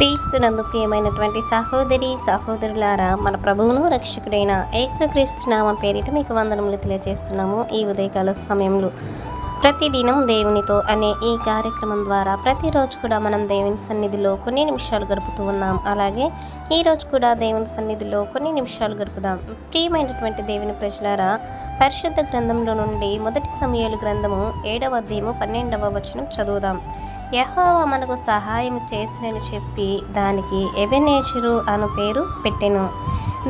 క్రీస్తునందు ప్రియమైనటువంటి సహోదరి సహోదరులారా మన ప్రభువును రక్షకుడైన యేసుక్రీస్తు నామ పేరిట మీకు వందనములు తెలియజేస్తున్నాము. ఈ ఉదయకాల సమయంలో ప్రతిదినం దేవునితో అనే ఈ కార్యక్రమం ద్వారా ప్రతిరోజు కూడా మనం దేవుని సన్నిధిలో కొన్ని నిమిషాలు గడుపుతూ ఉన్నాం. అలాగే ఈరోజు కూడా దేవుని సన్నిధిలో కొన్ని నిమిషాలు గడుపుదాం. ప్రియమైనటువంటి దేవుని ప్రజలారా పరిశుద్ధ గ్రంథంలో నుండి మొదటి సమయాలు గ్రంథము ఏడవ అధ్యాయము పన్నెండవ వచనం చదువుదాం. యహోవా మనకు సహాయం చేసినని చెప్పి దానికి ఎబెనేషురు అను పేరు పెట్టెను.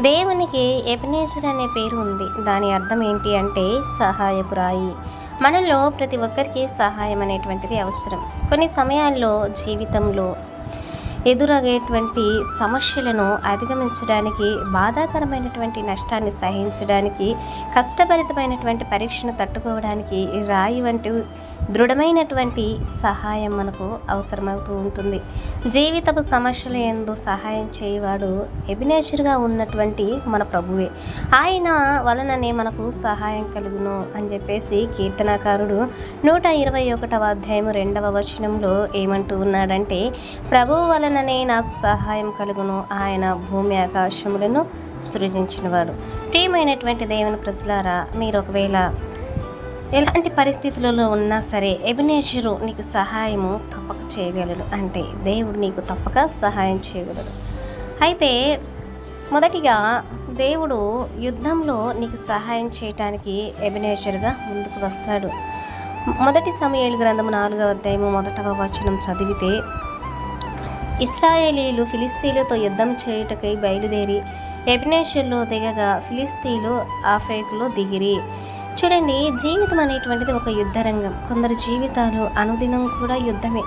దేవునికి ఎబెనేషర్ అనే పేరు ఉంది. దాని అర్థం ఏంటి అంటే సహాయపురాయి మనలో ప్రతి ఒక్కరికి సహాయం అనేటువంటిది అవసరం. కొన్ని సమయాల్లో జీవితంలో ఎదురయ్యేటువంటి సమస్యలను అధిగమించడానికి బాధాకరమైనటువంటి నష్టాన్ని సహించడానికి కష్టభరితమైనటువంటి పరీక్షను తట్టుకోవడానికి రాయి వంటి దృఢమైనటువంటి సహాయం మనకు అవసరమవుతూ ఉంటుంది. జీవితపు సమస్యలు ఎందు సహాయం చేయవాడు ఎబినేచర్గా ఉన్నటువంటి మన ప్రభువే. ఆయన వలననే మనకు సహాయం కలుగును అని చెప్పేసి కీర్తనాకారుడు నూట ఇరవై ఒకటవ అధ్యాయం రెండవ వచనంలో ఏమంటూ ఉన్నాడంటే ప్రభువు వలననే నాకు సహాయం కలుగును. ఆయన భూమి ఆకాశములను సృజించినవాడు. ప్రియమైనటువంటి దేవుని ప్రజలారా మీరు ఒకవేళ ఎలాంటి పరిస్థితులలో ఉన్నా సరే ఎబినేషరు నీకు సహాయము తప్పక చేయగలడు. అంటే దేవుడు నీకు తప్పక సహాయం చేయగలడు. అయితే మొదటిగా దేవుడు యుద్ధంలో నీకు సహాయం చేయటానికి ఎబినేషర్గా ముందుకు వస్తాడు. మొదటి సమయాలు గ్రంథము నాలుగవ అధ్యాయము మొదటవ వచనం చదివితే ఇస్రాయేలీలు ఫిలిస్తీన్లతో యుద్ధం చేయుటకై బయలుదేరి ఎబినేషర్లో దిగగా ఫిలిస్తీన్లు ఆఫ్రికలో దిగిరి. చూడండి జీవితం అనేటువంటిది ఒక యుద్ధ రంగం కొందరి జీవితాలు అనుదినం కూడా యుద్ధమే.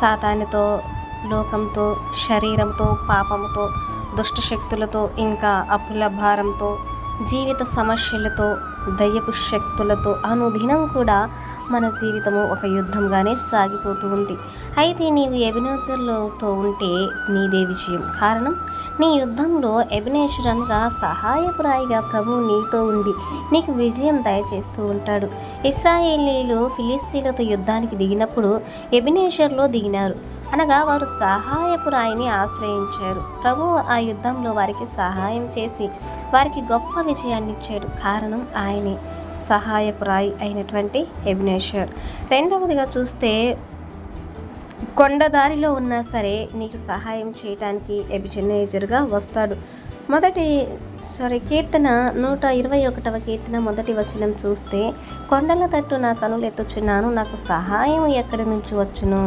సాతానితో లోకంతో శరీరంతో పాపంతో దుష్ట శక్తులతో ఇంకా అప్పుల భారంతో జీవిత సమస్యలతో దయ్యపు శక్తులతో అనుదినం కూడా మన జీవితము ఒక యుద్ధంగానే సాగిపోతూ ఉంది. అయితే నీవు ఎబినేశ్వర్లతో ఉంటే నీదే విజయం. కారణం నీ యుద్ధంలో ఎబినేశ్వరన్గా సహాయపురాయిగా ప్రభువు నీతో ఉండి నీకు విజయం దయచేస్తూ ఉంటాడు. ఇస్రాయేలీలు ఫిలిస్తీన్లతో యుద్ధానికి దిగినప్పుడు ఎబినేశ్వర్లో దిగినారు. అనగా వారు సహాయపురాయిని ఆశ్రయించారు. ప్రభు ఆ యుద్ధంలో వారికి సహాయం చేసి వారికి గొప్ప విజయాన్ని ఇచ్చాడు. కారణం ఆయనే సహాయపురాయి అయినటువంటి ఎబినేశ్వర్ రెండవదిగా చూస్తే కొండదారిలో ఉన్నా సరే నీకు సహాయం చేయటానికి ఎబిజనేజర్గా వస్తాడు. మొదటి సారీ కీర్తన నూట ఇరవై ఒకటవ కీర్తన మొదటి వచనం చూస్తే కొండల తట్టు నా కనులు ఎత్తుచున్నాను నాకు సహాయం ఎక్కడి నుంచి వచ్చును?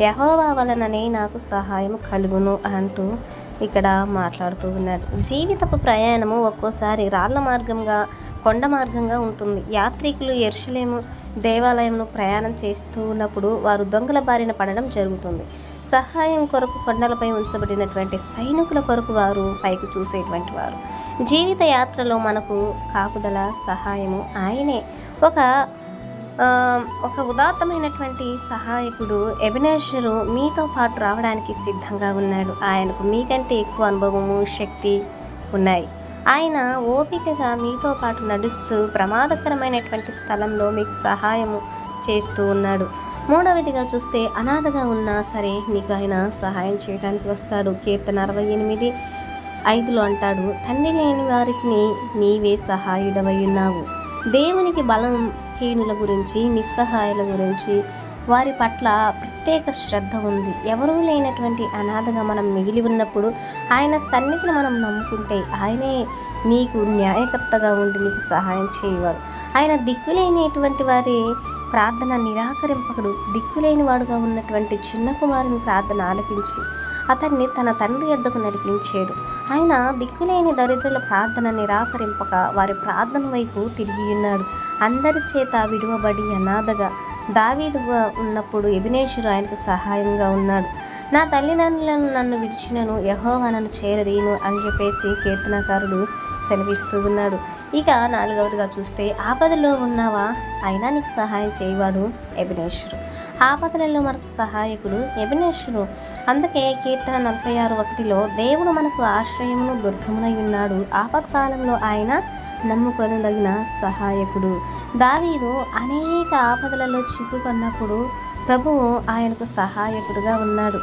యహోవా వలననే నాకు సహాయం కలుగును అంటూ ఇక్కడ మాట్లాడుతూ ఉన్నాడు. జీవితపు ప్రయాణము ఒక్కోసారి రాళ్ళ మార్గంగా కొండ మార్గంగా ఉంటుంది. యాత్రికులు ఎర్షలేము దేవాలయంను ప్రయాణం చేస్తూ ఉన్నప్పుడు వారు దొంగల బారిన పడడం జరుగుతుంది. సహాయం కొరకు కొండలపై ఉంచబడినటువంటి సైనికుల కొరకు వారు పైకి చూసేటువంటి వారు. జీవిత యాత్రలో మనకు కాపుదల సహాయము ఆయనే. ఒక ఒక ఉదాత్తమైనటువంటి సహాయకుడు ఎబినేషరు మీతో పాటు రావడానికి సిద్ధంగా ఉన్నాడు ఆయనకు మీకంటే ఎక్కువ అనుభవము శక్తి ఉన్నాయి. ఆయన ఓపికగా మీతో పాటు నడుస్తూ ప్రమాదకరమైనటువంటి స్థలంలో మీకు సహాయము చేస్తూ ఉన్నాడు. మూడవదిగా చూస్తే అనాథగా ఉన్నా సరే మీకు ఆయన సహాయం చేయడానికి వస్తాడు. కీర్తన అరవై ఎనిమిది ఐదులో అంటాడు తండ్రి లేని వారికి నీవే సహాయుడవై ఉన్నావు. దేవునికి బలం హీనుల గురించి నిస్సహాయుల గురించి వారి పట్ల ప్రత్యేక శ్రద్ధ ఉంది. ఎవరూ లేనటువంటి అనాథగా మనం మిగిలి ఉన్నప్పుడు ఆయన సన్నిధిని మనం నమ్ముకుంటే ఆయనే నీకు న్యాయకర్తగా ఉండి నీకు సహాయం చేయవాడు. ఆయన దిక్కులేనిటువంటి వారి ప్రార్థన నిరాకరింపకుడు. దిక్కులేని వాడుగా ఉన్నటువంటి చిన్న కుమారుని ప్రార్థన ఆలకించి అతన్ని తన తండ్రి యొద్దకు నడిపించాడు. ఆయన దిక్కులేని దరిద్రుల ప్రార్థన నిరాకరింపక వారి ప్రార్థన వైపు తిరిగి ఉన్నాడు. అందరి చేత విడువబడి అనాథగా దావీదుగా ఉన్నప్పుడు ఎబినేశ్వరు ఆయనకు సహాయంగా ఉన్నాడు. నా తల్లిదండ్రులను నన్ను విడిచినను యహోవా నన్ను చేరదీను అని చెప్పేసి కీర్తనకారుడు సెలవిస్తూ ఉన్నాడు. ఇక నాలుగవదిగా చూస్తే ఆపదలో ఉన్నావా? అయినా నీకు సహాయం చేయవాడు ఎబినేశ్వరు ఆపదలలో మనకు సహాయకుడు ఎబినేశ్వరు అందుకే కీర్తన నలభై ఆరు ఒకటిలో దేవుడు మనకు ఆశ్రయమును దుర్గమునై ఉన్నాడు. ఆపత్కాలంలో ఆయన నమ్ముకొనదగిన సహాయకుడు. దావీదు అనేక ఆపదలలో చిక్కుకున్నప్పుడు ప్రభువు ఆయనకు సహాయకుడుగా ఉన్నాడు.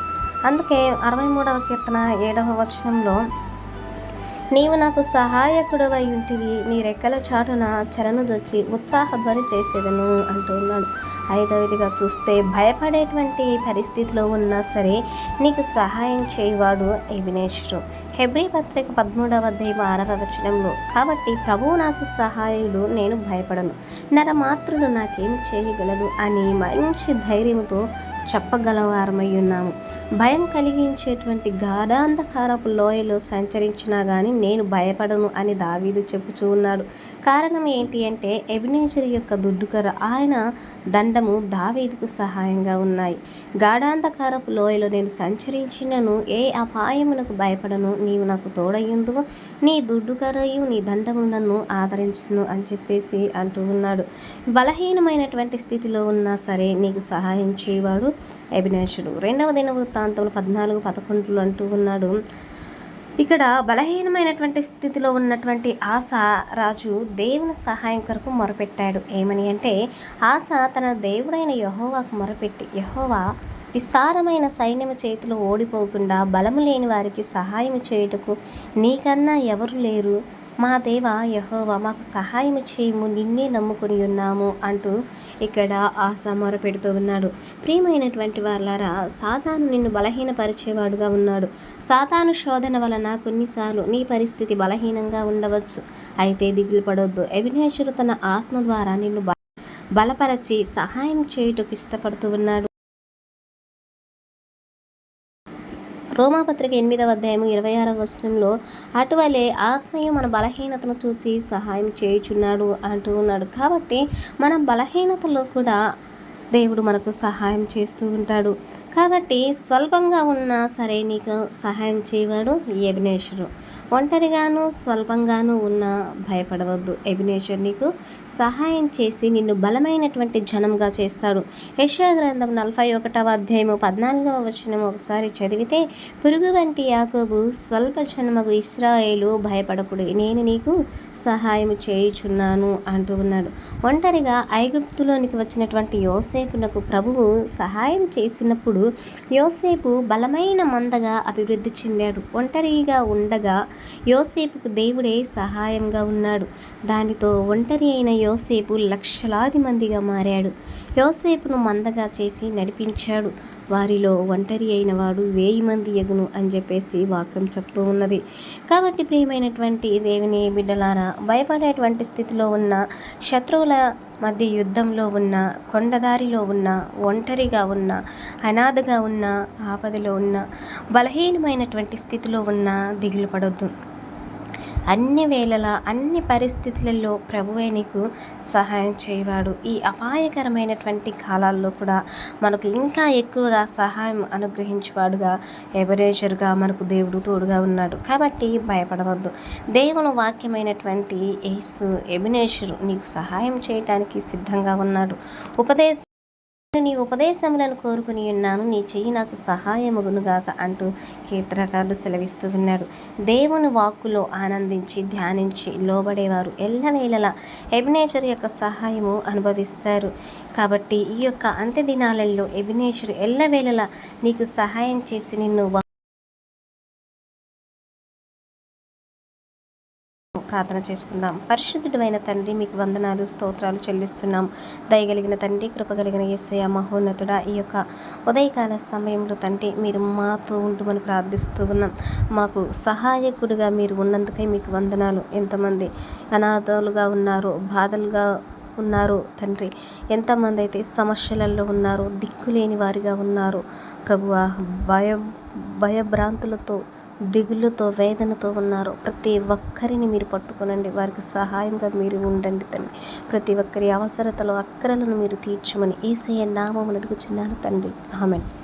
అందుకే అరవై మూడవ కీర్తన ఏడవ వచనంలో నీవు నాకు సహాయకుడవై ఉంటివి నీ రెక్కల చాటున చరణుదొచ్చి ఉత్సాహధ్వని చేసేదను అంటున్నాడు ఐదవదిగా చూస్తే భయపడేటువంటి పరిస్థితిలో ఉన్నా సరే నీకు సహాయం చేయవాడు ఎబినేశ్వరు హెబ్రి పత్రిక పదమూడవ అధ్యాయం ఆరవ వచనంలో కాబట్టి ప్రభువు నాకు సహాయుడు నేను భయపడను. నరమాత్రులు నాకేం చేయగలరు? అని మంచి ధైర్యంతో చెప్పగలవారమై ఉన్నాము భయం కలిగించేటువంటి గాఢాంధకారపు లోయలో సంచరించినా కానీ నేను భయపడను అని దావీదు చెప్పుచూ ఉన్నాడు. కారణం ఏంటి అంటే ఎబినేజర్ యొక్క దుడ్డుకర ఆయన దండము దావీదుకు సహాయంగా ఉన్నాయి. గాఢాంధకారపు లోయలో నేను సంచరించినను ఏ అపాయమునకు భయపడను నీవు నాకు తోడయ్యుందు నీ దుడ్డుకరయు నీ దండము నన్ను ఆదరించును అని చెప్పేసి అంటూ ఉన్నాడు. బలహీనమైనటువంటి స్థితిలో ఉన్నా సరే నీకు సహాయం చేయవాడు అభినేషుడు రెండవ దిన వృత్తాంతంలో పద్నాలుగు పదకొండులు అంటూ ఉన్నాడు. ఇక్కడ బలహీనమైనటువంటి స్థితిలో ఉన్నటువంటి ఆశ రాజు దేవుని సహాయం కొరకు మొరపెట్టాడు. ఏమని అంటే ఆశ తన దేవుడైన యహోవాకు మొరపెట్టి యహోవా విస్తారమైన సైన్యము చేతిలో ఓడిపోకుండా బలము లేని వారికి సహాయం చేయుటకు నీకన్నా ఎవరు లేరు? మా దేవ యహోవా మాకు సహాయం చేయము నిన్నే నమ్ముకుని ఉన్నాము అంటూ ఇక్కడ ఆశ మొరపెడుతూ ఉన్నాడు. ప్రియమైనటువంటి వాళ్ళారా సాతాను నిన్ను బలహీనపరిచేవాడుగా ఉన్నాడు. సాతాను శోధన వలన కొన్నిసార్లు నీ పరిస్థితి బలహీనంగా ఉండవచ్చు. అయితే దిగులు పడొద్దు. అభినేశ్వరు తన ఆత్మ ద్వారా నిన్ను బలపరచి సహాయం చేయుటకు ఇష్టపడుతూ ఉన్నాడు. రోమాపత్రిక ఎనిమిదవ అధ్యాయం ఇరవై ఆరవ వచనంలో అటువలే ఆత్మయు మన బలహీనతను చూచి సహాయం చేయుచున్నాడు అంటూ ఉన్నాడు. కాబట్టి మన బలహీనతలో కూడా దేవుడు మనకు సహాయం చేస్తూ ఉంటాడు. కాబట్టి స్వల్పంగా ఉన్నా సరే నీకు సహాయం చేయవాడు ఎబినేశ్వరు ఒంటరిగాను స్వల్పంగాను ఉన్న భయపడవద్దు. ఎబినేశ్వర్ నీకు సహాయం చేసి నిన్ను బలమైనటువంటి జనంగా చేస్తాడు. యశా గ్రంథం నలభై ఒకటవ అధ్యాయము పద్నాలుగవ వచనం ఒకసారి చదివితే పురుగు వంటి యాకోబు స్వల్ప జన్మకు ఇస్రాయేలు భయపడకుడు. నేను నీకు సహాయం చేయుచున్నాను అంటూ ఉన్నాడు. ఒంటరిగా ఐగుప్తులోనికి వచ్చినటువంటి యోసేపునకు ప్రభువు సహాయం చేసినప్పుడు యోసేపు బలమైన మందగా అభివృద్ధి చెందాడు. ఒంటరిగా ఉండగా యోసేపుకు దేవుడే సహాయంగా ఉన్నాడు. దానితో ఒంటరి అయిన యోసేపు లక్షలాది మందిగా మారాడు. యోసేపును మందగా చేసి నడిపించాడు. వారిలో ఒంటరి అయిన వాడు వేయి మంది ఎగును అని చెప్పేసి వాక్యం చెప్తూ ఉన్నది. కాబట్టి ప్రియమైనటువంటి దేవుని బిడ్డలారా భయపడేటువంటి స్థితిలో ఉన్న శత్రువుల మధ్య యుద్ధంలో ఉన్న కొండదారిలో ఉన్న ఒంటరిగా ఉన్న అనాథగా ఉన్న ఆపదలో ఉన్న బలహీనమైనటువంటి స్థితిలో ఉన్న దిగులు పడొద్దు. అన్ని వేళలా అన్ని పరిస్థితులలో ప్రభువే నీకు సహాయం చేయవాడు. ఈ అపాయకరమైనటువంటి కాలాల్లో కూడా మనకు ఇంకా ఎక్కువగా సహాయం అనుగ్రహించేవాడుగా ఎవరేజర్గా మనకు దేవుడు తోడుగా ఉన్నాడు. కాబట్టి భయపడవద్దు. దేవుని వాక్యమైనటువంటి యేసు ఎబినేషరు నీకు సహాయం చేయటానికి సిద్ధంగా ఉన్నాడు. ఉపదేశ నీ ఉపదేశములను కోరుకుని ఉన్నాను. నీ చెయ్యి నాకు సహాయముగునుగాక అంటూ కీర్తనకారులు సెలవిస్తూ ఉన్నాడు దేవుని వాక్కులో ఆనందించి ధ్యానించి లోబడేవారు ఎల్లవేళలా ఎబినేచర్ యొక్క సహాయము అనుభవిస్తారు. కాబట్టి ఈ యొక్క అంత్య దినాలలో ఎబినేచర్ ఎల్లవేళలా నీకు సహాయం చేసి నిన్ను ప్రార్థన చేసుకుందాం. పరిశుద్ధుడైన తండ్రి మీకు వందనాలు స్తోత్రాలు చెల్లిస్తున్నాం. దయగలిగిన తండ్రి కృపగలిగిన ఎస్ఐ మహోన్నతుడ ఈ యొక్క ఉదయకాల సమయంలో తండ్రి మీరు మాతో ఉంటుమని ప్రార్థిస్తూ ఉన్నాం. మాకు సహాయకుడిగా మీరు ఉన్నందుకై మీకు వందనాలు. ఎంతమంది అనాథలుగా ఉన్నారు బాధలుగా ఉన్నారు తండ్రి ఎంతమంది అయితే సమస్యలలో ఉన్నారు దిక్కులేని వారిగా ఉన్నారు ప్రభువ భయ భయభ్రాంతులతో దిగులుతో వేదనతో ఉన్నారు. ప్రతి ఒక్కరిని మీరు పట్టుకునండి. వారికి సహాయంగా మీరు ఉండండి తండ్రి ప్రతి ఒక్కరి అవసరతలో అక్కరలను మీరు తీర్చమని. ఏసయ్య నామం అడుగుచున్నాను తండ్రి. ఆమెను.